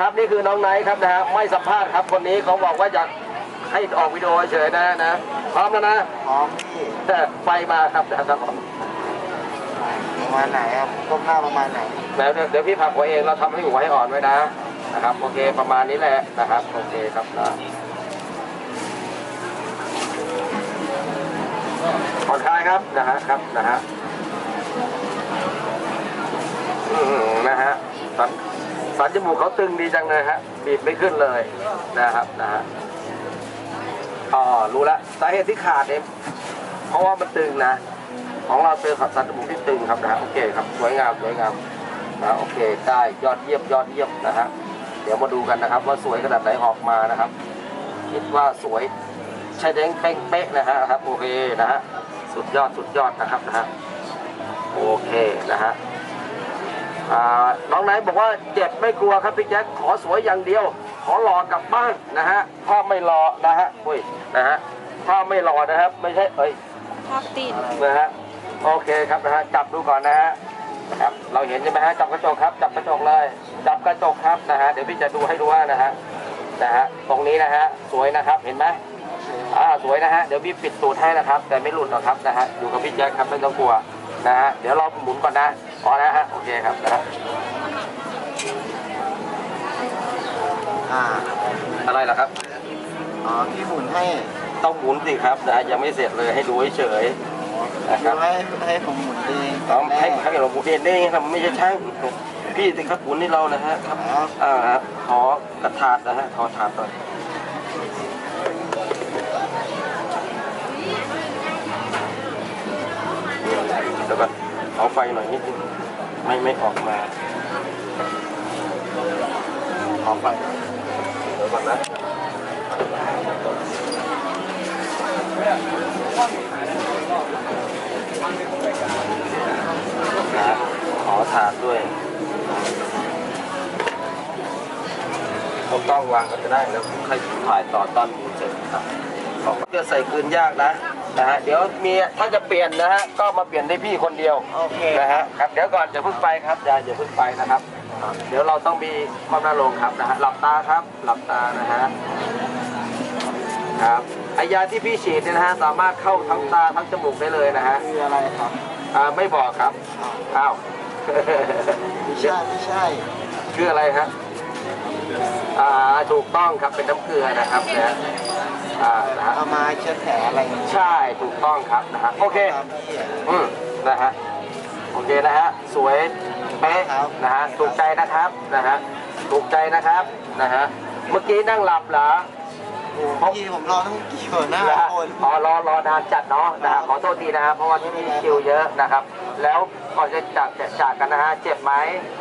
ครับนี่คือน้องไนท์ครับนะฮะไม่สัมภาษณ์ครับคนนี้เขาบอกว่าอยากให้ออกวิดีโอเฉยๆนะนะพร้อมแล้วนะพร้อมพี่ไฟมาครับนะครับประมาณไหนครับก้มหน้าประมาณไหนแล้วเดี๋ยวเดี๋ยวพี่ผักหัวเองเราทำให้หัวให้อ่อนไว้นะนะครับโอเคประมาณนี้แหละนะครับโอเคครับนะผ่อนคลายครับนะฮะครับนะฮะอืมนะฮะสัน สันจมูกเขาตึงดีจังเลยฮะบีบไม่ขึ้นเลยนะครับนะฮะอ๋อรู้ละสาเหตุที่ขาดเนี่ยเพราะว่ามันตึงนะ ของเราเป็นขับสันจมูกที่ตึงครับนะฮะโอเคครับสวยงามสวยงามนะโอเคได้ยอดเยี่ยมยอดเยี่ยมนะฮะเดี๋ยวมาดูกันนะครับ ว่าสวยขนาดไหนออกมานะครับ คิดว่าสวยใช่เด้งเป๊ะเป๊ะนะฮะครับโอเคนะฮะสุดยอดสุดยอดนะครับนะฮะโอเคนะฮะ น้องไนท์บอกว่าเจ็บไม่กลัวครับพี่แจ๊คขอสวยอย่างเดียว ขอหล่อกลับบ้านนะฮะถ้าไม่รอนะฮะอุ้ยนะฮะถ้าไม่รอนะครับ ไม่ใช่เอ้ยภาพติดนะฮะโอเคครับนะฮะจับดูก่อนนะฮะนะครับเราเห็นใช่ไหมฮะจับกระจกครับ จับกระจกเลย จับกระจกครับนะฮะเดี๋ยวพี่จะดูให้ดูว่านะฮะนะฮะตรงนี้นะฮะสวยนะครับเห็นไหมอ่าสวยนะฮะเดี๋ยวพี่ปิดตูดให้นะครับ แต่ไม่หลุดหรอกครับนะฮะอยู่กับพี่แจ็คครับไม่ต้องกลัว นะฮะเดี๋ยวเราหมุนก่อนนะพอนะฮะโอเคครับนะฮะอ่าอะไรล่ะครับอ๋อพี่หมุนให้ต้องหมุนสิครับนะฮะยังไม่เสร็จเลยให้ดูเฉยๆนะครับให้ให้ผมหมุนเองต้องให้ให้เราหมุนเองได้ไงครับไม่ใช่ช่างพี่สิครับหมุนนี่เรานะฮะครับอ๋ออ่าครับขอกระถาดนะฮะขอถาดหน่อย เดี๋ยวก่อนเอาไฟหน่อยนิดนึงไม่ไม่ออกมาออกไปเดี๋ยวก่อนนะนะขอถาดด้วยเอากล้องวางก็จะได้แล้วค่อยถ่ายต่อตอนดูเสร็จครับของจะใส่คืนยากนะ นะฮะเดี๋ยวมีถ้าจะเปลี่ยนนะฮะก็มาเปลี่ยนได้พี่คนเดียวโอเค นะฮะครับเดี๋ยวก่อนจะพึ่งไปครับอย่าอย่าพึ่งไปนะครับ เดี๋ยวเราต้องมีความน่าลงครับนะฮะหลับตาครับ หลับตานะฮะครับไอยาที่พี่ฉีดเนี่ยนะฮะสามารถเข้าทั้งตาทั้งจมูกได้เลยนะฮะคืออะไรครับอ่าไม่บอกครับอ้าว ไม่ใช่ไม่ใช่ คืออะไรฮะ อ่าถูกต้องครับเป็นน้ำเกลือนะครับนะอ่านะฮะเอามาเช็ดแผลอะไรอย่างเงี้ยใช่ถูกต้องครับนะฮะโอเคครับพี่อืมนะฮะ โอเคนะฮะ สวยเป๊ะครับ นะฮะ ถูกใจนะครับ นะฮะ ถูกใจนะครับ นะฮะ เมื่อกี้นั่งหลับเหรอ โอ้โหพี่ผมรอตั้งกี่คนหน้าเหรอคน อ๋อรอรอนานจัดเนาะนะฮะขอโทษทีนะฮะเพราะว่าที่นี่คิวเยอะนะครับ แล้วก่อนจะจากจากกันนะฮะ เจ็บไหม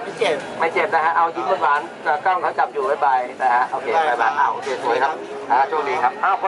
พี่เจ็บ ไม่เจ็บนะฮะ เอายิ้มหวานๆกล้องเขาจับอยู่บ๊ายบายนะฮะ โอเคบ๊ายบายอ้าวโอเคสวยครับอ่าโชคดีครับอ้าว